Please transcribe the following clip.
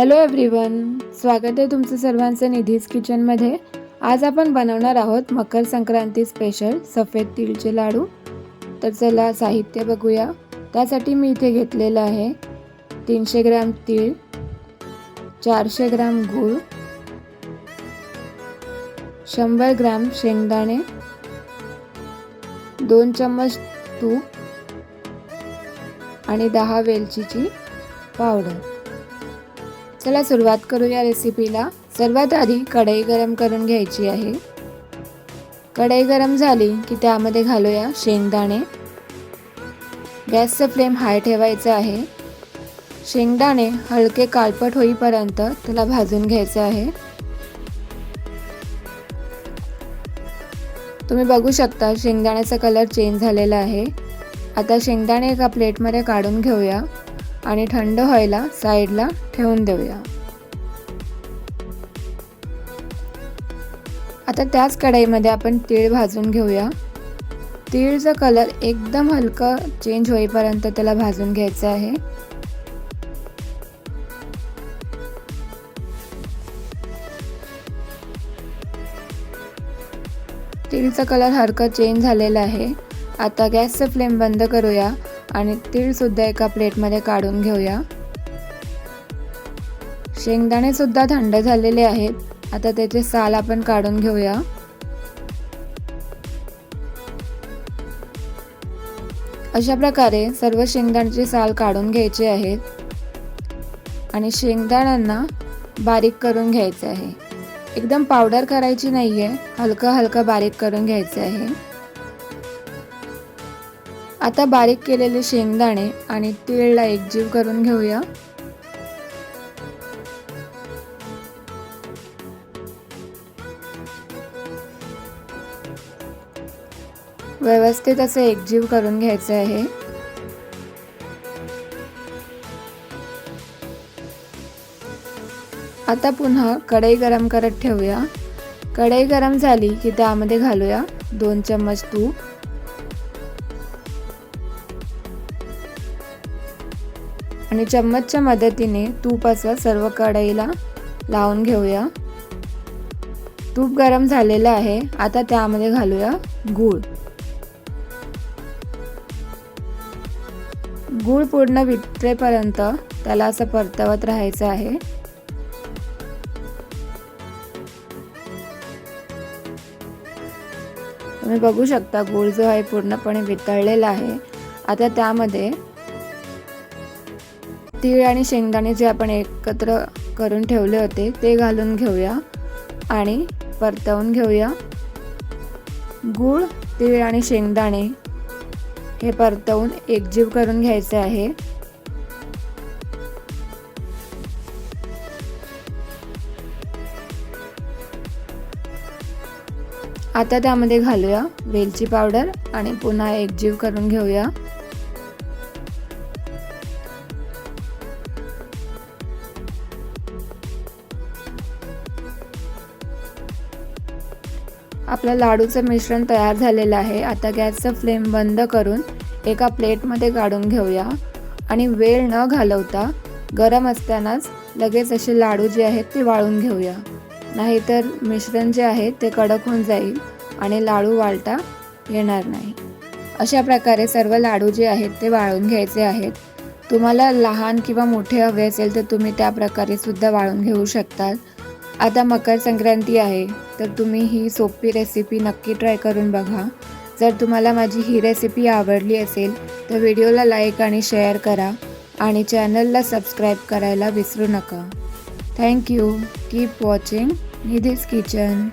Hello everyone स्वागत आहे तुमचं सर्वांचं निधीज किचनमध्ये आज आपण बनवणार आहोत मकर संक्रांती स्पेशल सफेद तिळचे लाडू. तर चला साहित्य बघूया. त्यासाठी मी इथे घेतलेलं आहे तीनशे ग्रॅम तीळ चारशे ग्रॅम गूळ शंभर ग्रॅम शेंगदाणे दोन चम्मच तूप आणि दहा वेलचीची पावडर. चला सुरुवात करूया रेसिपीला सर्वात आधी कढई गरम करून घ्यायची आहे. कढई गरम झाली की त्यामध्ये घालूया शेंगदाणे. गॅसचं फ्लेम हाय ठेवायचं आहे. शेंगदाणे हलके काळपट होईपर्यंत त्याला भाजून घ्यायचं आहे. तुम्ही बघू शकता शेंगदाण्याचा कलर चेंज झालेला आहे. आता शेंगदाणे एका प्लेटमध्ये काढून घेऊया. आणि थंड व्हायला साईडला ठेवून देऊया. आता त्याच कढईमध्ये आपण तीळ भाजून घेऊया. तीळचा कलर एकदम हलका चेंज होईपर्यंत त्याला भाजून घ्यायचं आहे. तीळचा कलर हलका चेंज झालेला आहे. आता गॅसचं फ्लेम बंद करूया. आणि तीळसुद्धा एका प्लेटमध्ये काढून घेऊया. शेंगदाणेसुद्धा थंड झालेले आहेत. आता त्याचे साल आपण काढून घेऊया. अशा प्रकारे सर्व शेंगदाण्याचे साल काढून घ्यायचे आहेत. आणि शेंगदाण्यांना बारीक करून घ्यायचे आहे. एकदम पावडर करायची नाही आहे हलकं हलकं बारीक करून घ्यायचं आहे. आता बारीक केलेले शेंगदाणे आणि तीळला एकजीव करून घेऊया. व्यवस्थित असं एकजीव करून घ्यायचं आहे. आता पुन्हा कढई गरम करत ठेवूया. कढई गरम झाली की त्यामध्ये घालूया दोन चम्मच तूप. आणि चम्मचच्या मदतीने तूप असं सर्व कढईला लावून घेऊया. तूप गरम झालेलं आहे. आता त्यामध्ये घालूया गूळ. गूळ पूर्ण वितरेपर्यंत त्याला असं परतवत राहायचं आहे. तुम्ही बघू शकता गूळ जो आहे पूर्णपणे वितळलेला आहे. आता त्यामध्ये तीळ आणि शेंगदाणे जे आपण एकत्र करून ठेवले होते ते घालून घेऊया आणि परतवून घेऊया. गूळ तीळ आणि शेंगदाणे हे परतवून एकजीव करून घ्यायचे आहे. आता त्यामध्ये घालूया वेलची पावडर आणि पुन्हा एकजीव करून घेऊया. आपलं लाडूचं मिश्रण तयार झालेलं आहे. आता गॅसचं फ्लेम बंद करून एका प्लेटमध्ये काढून घेऊया. आणि वेळ न घालवता गरम असतानाच लगेच असे लाडू जे आहेत ते वाळून घेऊया. नाहीतर मिश्रण जे आहे ते कडक होऊन जाईल आणि लाडू वाळता येणार नाही. अशा प्रकारे सर्व लाडू जे आहेत ते वाळून घ्यायचे आहेत. तुम्हाला लहान किंवा मोठे हवे असेल तर तुम्ही त्या प्रकारे सुद्धा वाळून घेऊ शकतात आता मकर संक्रांती आहे तर तुम्ही ही सोपी रेसिपी नक्की ट्राय करून बघा. जर तुम्हाला माझी ही रेसिपी आवडली असेल तर व्हिडिओला लाईक आणि शेअर करा आणि चॅनलला सबस्क्राईब करायला विसरू नका. Thank you keep watching Nidhi's kitchen